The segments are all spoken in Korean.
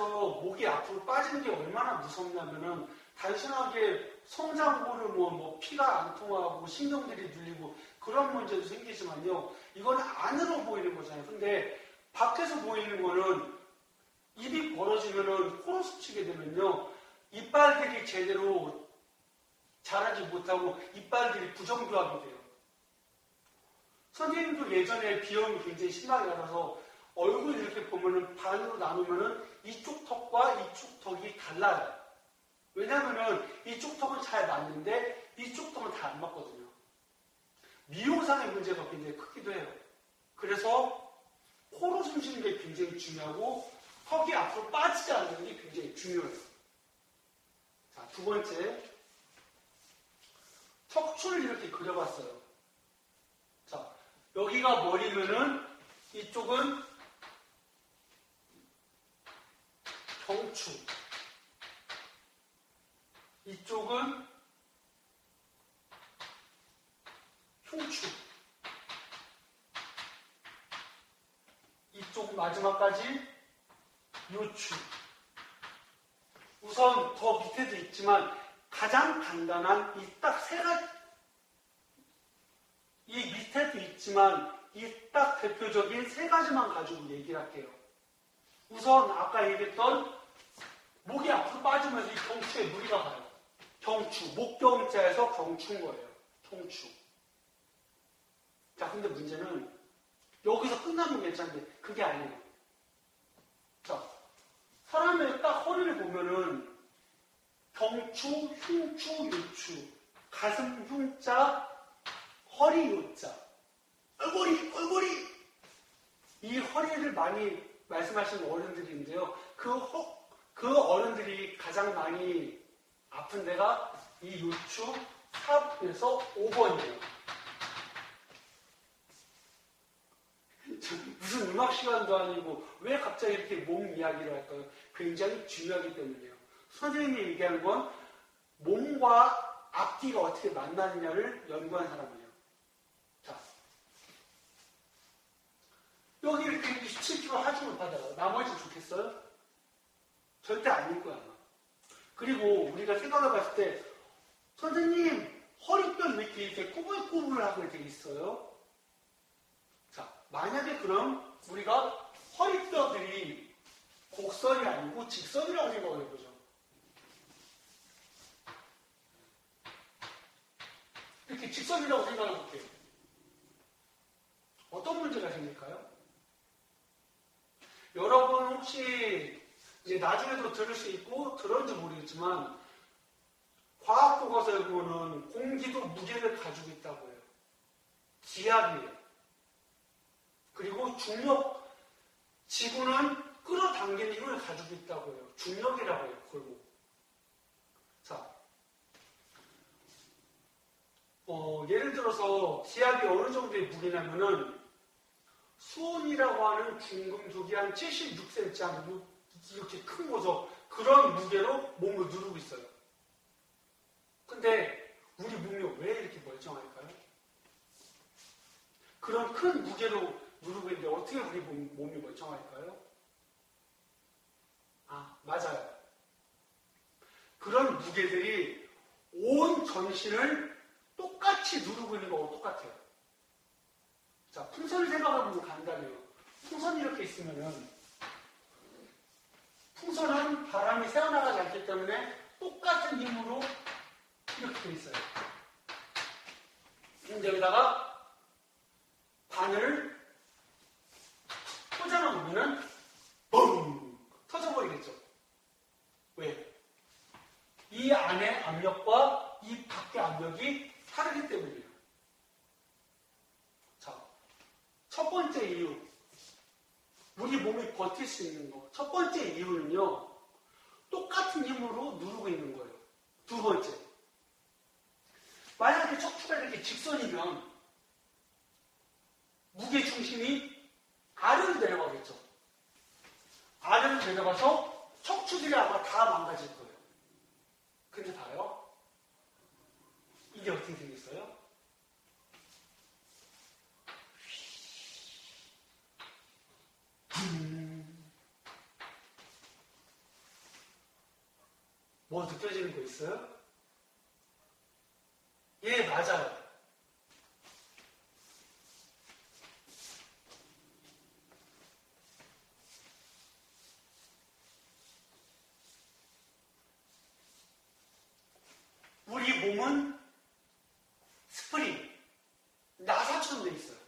입에서 목이 앞으로 빠지는 게 얼마나 무섭냐면은 단순하게 성장고를 뭐, 뭐 피가 안 통하고 신경들이 눌리고 그런 문제도 생기지만요. 이거는 안으로 보이는 거잖아요. 근데 밖에서 보이는 거는 입이 벌어지면은 코로 스치게 되면요. 이빨들이 제대로 자라지 못하고 이빨들이 부정교합이 돼요. 선생님도 예전에 비염이 굉장히 심하게 알아서 얼굴 이렇게 보면은 반으로 나누면은 이쪽 턱과 이쪽 턱이 달라요. 왜냐면은 이쪽 턱은 잘 맞는데 이쪽 턱은 잘 안 맞거든요. 미용상의 문제가 굉장히 크기도 해요. 그래서 코로 숨 쉬는 게 굉장히 중요하고 턱이 앞으로 빠지지 않는 게 굉장히 중요해요. 자, 두 번째. 척추를 이렇게 그려봤어요. 자, 여기가 머리면은 이쪽은 경추. 이쪽은 흉추. 이쪽 마지막까지 요추. 우선 더 밑에도 있지만 가장 간단한 이 딱 세 가지 이 밑에도 있지만 이 딱 대표적인 세 가지만 가지고 얘기를 할게요. 우선 아까 얘기했던 목이 앞으로 빠지면서 이 경추에 무리가 가요. 경추, 목경자에서 경추인 거예요. 경추. 자, 근데 문제는 여기서 끝나면 괜찮은데 그게 아니에요. 자, 사람의 딱 허리를 보면은 경추, 흉추, 요추, 가슴 흉자, 허리 요자, 얼굴이, 얼굴이 이 허리를 많이 말씀하시는 어른들인데요. 그, 허, 그 어른들이 가장 많이 아픈 데가 이 요추 4에서 5번이에요. 무슨 음악 시간도 아니고 왜 갑자기 이렇게 몸 이야기를 할까요? 굉장히 중요하기 때문이에요. 선생님이 얘기하는 건 몸과 앞뒤가 어떻게 만나느냐를 연구한 사람이에요. 자, 여기 이렇게 27kg 하중을 받아요. 나머지 좋겠어요? 절대 아닐 거야. 그리고 우리가 생각해 봤을 때 선생님 허리뼈 왜 이렇게, 이렇게 꾸불꾸불하고 이렇게 있어요? 자, 만약에 그럼 우리가 허리뼈들이 곡선이 아니고 직선이라고 생각을 해보죠. 이렇게 직선이라고 생각해 볼게요. 어떤 문제가 생길까요? 여러분 혹시 이제 나중에도 들을 수 있고 들었는지 모르겠지만 과학 교과서에 공기도 무게를 가지고 있다고 해요. 기압이에요. 그리고 중력, 지구는 끌어당기는 힘을 가지고 있다고 해요. 중력이라고 해요. 그걸 자, 어, 예를 들어서 기압이 어느 정도의 무게냐면은 수온이라고 하는 중금속이 한 76cm 한 이렇게 큰 거죠. 그런 무게로 몸을 누르고 있어요. 근데 우리 몸이 왜 이렇게 멀쩡할까요? 그런 큰 무게로 누르고 있는데 어떻게 우리 몸, 이 멀쩡할까요? 아, 맞아요. 그런 무게들이 온 전신을 똑같이 누르고 있는 거하고 똑같아요. 자, 풍선을 생각해보면 간단해요. 풍선이 이렇게 있으면은 풍선은 바람이 새어나가지 않기 때문에 똑같은 힘으로 이렇게 돼 있어요. 근데 여기다가 바늘을 꽂아 놓으면은 뻥 터져버리겠죠. 왜? 이 안의 압력과 이 밖의 압력이 다르기 때문이에요. 자, 첫 번째 이유. 우리 몸이 버틸 수 있는 거. 첫 번째 이유는요. 똑같은 힘으로 누르고 있는 거예요. 두 번째. 만약에 척추가 이렇게 직선이면 무게 중심이 아래로 내려가겠죠. 아래로 내려가서 척추들이 아마 다 망가질 거예요. 근데 다요. 이게 어떻게 생겼어요? 뭐 느껴지는 거 있어요? 예, 맞아요. 우리 몸은 스프링, 나사처럼 돼 있어요.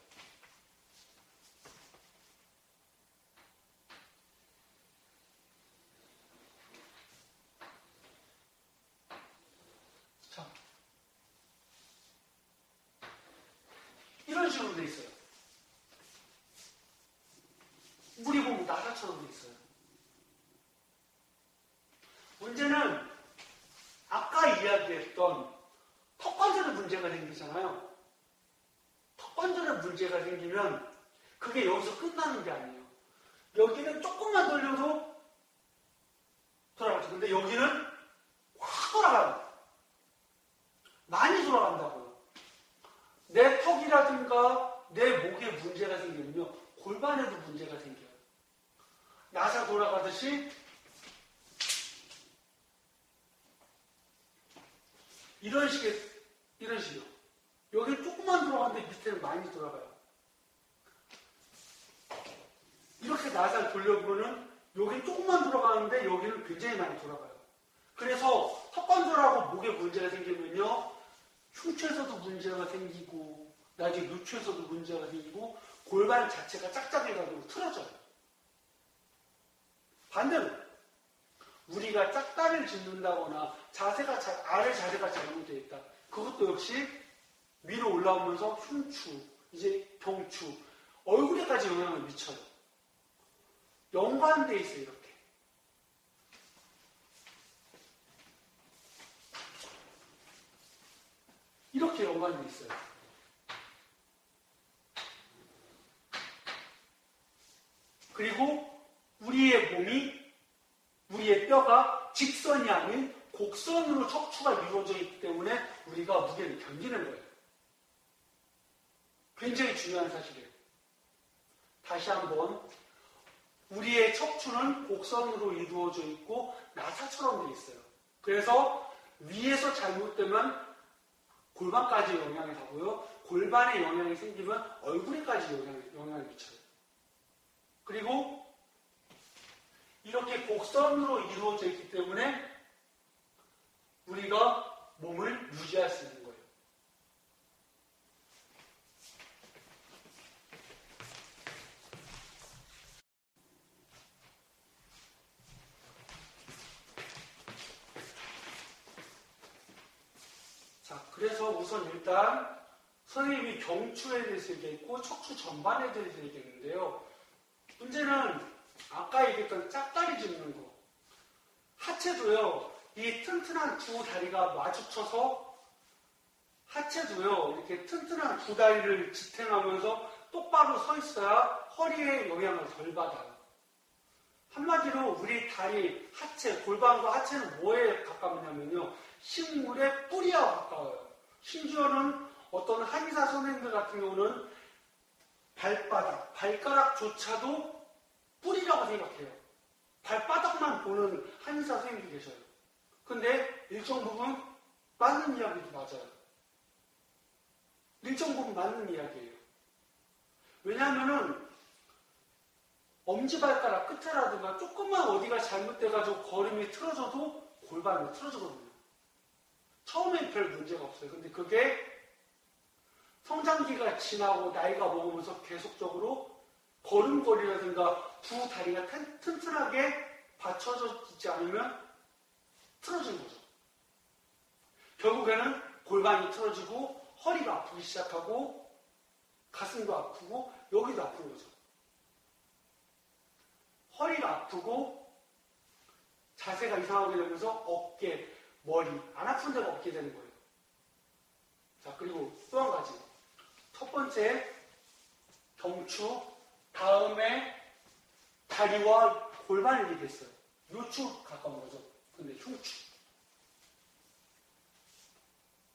자, 이런 식으로 돼 있어요. 우리 몸은 나사처럼 돼 있어요. 문제는 아까 이야기했던 턱관절에 문제가 생기잖아요. 턱관절에 문제가 생기면 그게 여기서 끝나는 게 아니에요. 여기는 조금만 돌려도 돌아가죠. 근데 여기는 확 돌아가요. 많이 돌아간다고요. 내 턱이라든가 내 목에 문제가 생기면요. 골반에도 문제가 생겨요. 나사 돌아가듯이 이런 식의, 이런 식이요. 여기 조금만 돌아가는데 밑에는 많이 돌아가요. 이렇게 나사를 돌려보면은 여기 조금만 돌아가는데 여기는 굉장히 많이 돌아가요. 그래서 턱관절하고 목에 문제가 생기면요. 흉추에서도 문제가 생기고, 나중에 누추에서도 문제가 생기고, 골반 자체가 짝짝해가지고 틀어져요. 반대로, 우리가 짝다리를 짚는다거나 자세가 자, 아래 자세가 잘못되어 있다. 그것도 역시 위로 올라오면서 흉추, 이제 경추, 얼굴에까지 영향을 미쳐요. 연관돼 있어요, 이렇게. 이렇게 연관돼 있어요. 그리고 우리의 몸이 우리의 뼈가 직선이 아닌 곡선으로 척추가 이루어져 있기 때문에 우리가 무게를 견디는 거예요. 굉장히 중요한 사실이에요. 다시 한번 우리의 척추는 곡선으로 이루어져 있고 나사처럼 돼 있어요. 그래서 위에서 잘못되면 골반까지 영향이 가고요. 골반에 영향이 생기면 얼굴에까지 영향을, 영향을 미쳐요. 그리고 이렇게 곡선으로 이루어져 있기 때문에 우리가 몸을 유지할 수 있는 거예요. 자, 그래서 우선 일단 선생님이 경추에 대해서 얘기했고 척추 전반에 대해서 얘기했는데요. 문제는 아까 얘기했던 짝다리 짚는 거. 하체도요, 이 튼튼한 두 다리가 마주쳐서 하체도요, 이렇게 튼튼한 두 다리를 지탱하면서 똑바로 서 있어야 허리에 영향을 덜 받아요. 한마디로 우리 다리, 하체, 골반과 하체는 뭐에 가깝냐면요. 식물의 뿌리와 가까워요. 심지어는 어떤 한의사 선생님들 같은 경우는 발바닥, 발가락조차도 뿌리라고 생각해요. 발바닥만 보는 한의사 선생님도 계셔요. 근데 일정 부분 맞는 이야기도 맞아요. 일정 부분 맞는 이야기예요. 왜냐하면은 엄지발가락 끝에라든가 조금만 어디가 잘못돼가지고 걸음이 틀어져도 골반이 틀어지거든요. 처음엔 별 문제가 없어요. 근데 그게 성장기가 지나고 나이가 먹으면서 계속적으로 걸음걸이라든가 두 다리가 튼, 튼튼하게 받쳐져 있지 않으면 틀어지는 거죠. 결국에는 골반이 틀어지고 허리가 아프기 시작하고 가슴도 아프고 여기도 아픈 거죠. 허리가 아프고 자세가 이상하게 되면서 어깨, 머리 안 아픈 데가 없게 되는 거예요. 자 그리고 또 한 가지 첫 번째 경추 다음에 다리와 골반을 얘기했어요. 요추 가까운 거죠. 근데 흉추